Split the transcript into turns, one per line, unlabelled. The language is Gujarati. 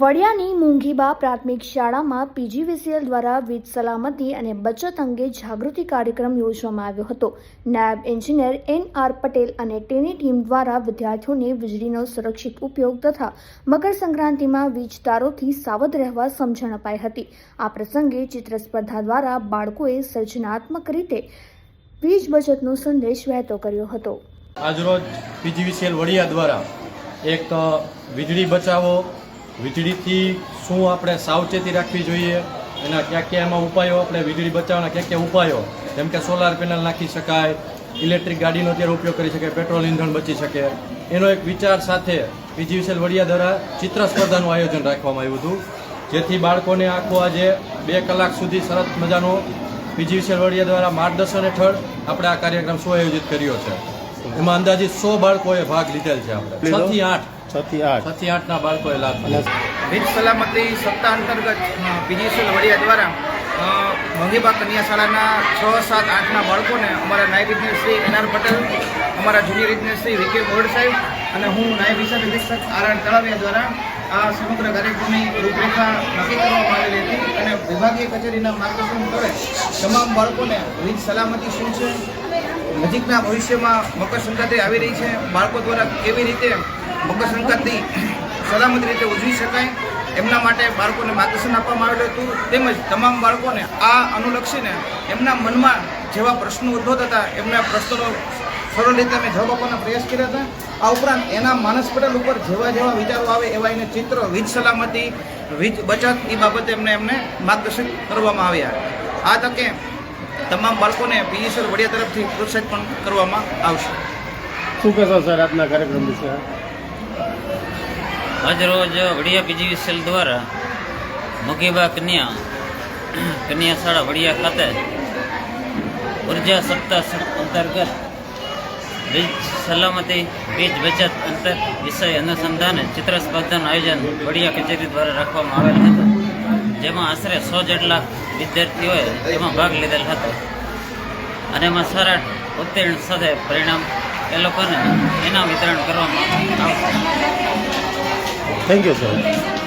વડિયાની મૂંઘીબા પ્રાથમિક શાળામાં પીજીવીસીએલ દ્વારા વીજ સલામતી અને બચત અંગે જાગૃતિ કાર્યક્રમ યોજવામાં આવ્યો હતો. નાયબ એન્જિનિયર એન આર પટેલ અને તેની ટીમ દ્વારા વિદ્યાર્થીઓને વીજળીનો સુરક્ષિત ઉપયોગ તથા મકર સંક્રાંતિમાં વીજ તારોથી સાવધ રહેવા સમજણ અપાઈ હતી. આ પ્રસંગે ચિત્ર સ્પર્ધા દ્વારા બાળકોએ સર્જનાત્મક રીતે વીજ બચતનો સંદેશ વહેતો કર્યો હતો.
આજરોજ પીજીવીસીએલ વડિયા દ્વારા એક વીજળી બચાવો વીજળીથી શું આપણે સાવચેતી રાખવી જોઈએ? એના ક્યાં ક્યાં એમાં ઉપાયો? આપણે વીજળી બચાવવાના ક્યાં ક્યાં ઉપાયો? જેમ કે સોલાર પેનલ નાખી શકાય ઇલેક્ટ્રિક ગાડીનો અત્યારે ઉપયોગ કરી શકાય પેટ્રોલ ઇંધણ બચી શકે. એનો એક વિચાર સાથે પીજીવીસીએલ વડિયા દ્વારા ચિત્ર સ્પર્ધાનું આયોજન રાખવામાં આવ્યું હતું. જેથી બાળકોને આખો આજે બે કલાક સુધી સરસ મજાનો પીજીવીસીએલ વડિયા દ્વારા માર્ગદર્શન હેઠળ આપણે આ કાર્યક્રમ સુઆયોજિત કર્યો છે. એમાં અંદાજિત સો બાળકોએ ભાગ લીધેલ છે આપણે. છ થી આઠ
છ થી આઠ.
છ થી આઠના બાળકોએ લાભ.
વીજ સલામતી સપ્તાહ અંતર્ગત પીજીસીએલ વડિયા દ્વારા મંગીબા મોંઘીબા કન્યા શાળાના છ સાત આઠના બાળકોને અમારા નાયબ ઇજનેર શ્રી એન આર પટેલ અમારા જુનિયર ઇજનેર શ્રી વિકે બોર્ડ સાહેબ અને હું નાયબ હિસાબ નિરીક્ષક આર આર તળાવિયા દ્વારા આ સમગ્ર કાર્યક્રમની રૂપરેખા નક્કી કરવામાં આવેલી હતી અને વિભાગીય કચેરીના માર્ગદર્શન હેઠળ તમામ બાળકોને વીજ સલામતી શું છે? નજીકના ભવિષ્યમાં મકર સંક્રાંતિ આવી રહી છે. બાળકો દ્વારા કેવી રીતે મકર સંક્રાંતિ સલામત રીતે ઉજવી શકાય. એમના માટે બાળકોને માર્ગદર્શન આપવામાં આવેલું હતું. તેમજ તમામ બાળકોને આ અનુલક્ષીને એમના મનમાં જેવા પ્રશ્નો ઉદ્ભવતા હતા એમના પ્રશ્નોનો સરળ રીતે અમે જવાબ આપવાનો પ્રયાસ કર્યા હતા. આ ઉપરાંત એના માનસ પટલ ઉપર જેવા જેવા વિચારો આવે એવા એને ચિત્ર, વીજ સલામતી, વીજ બચત એ બાબતે એમને એમને માર્ગદર્શન કરવામાં આવ્યા. આ તકે તમામ બાળકોને પીજીસર વડિયા તરફથી પ્રોત્સાહિત પણ કરવામાં આવશે.
શું કહેશો સર આજના કાર્યક્રમ વિશે?
આજરોજ વડિયા પીજીવીસીએલ દ્વારા મુગીબા કન્યા કન્યા શાળા વડિયા ખાતે ઊર્જા સપ્તાહ અંતર્ગત વીજ સલામતી, વીજ બચત અંતર વિષય અનુસંધાને ચિત્ર સ્પર્ધાનું આયોજન વડિયા કચેરી દ્વારા રાખવામાં આવેલ હતું. જેમાં આશરે સો જેટલા વિદ્યાર્થીઓએ તેમાં ભાગ લીધેલ હતો. અને એમાં સારા ઉત્તીર્ણ સાથે પરિણામ એ લોકોને એના વિતરણ કરવામાં આવશે.
Thank you, sir.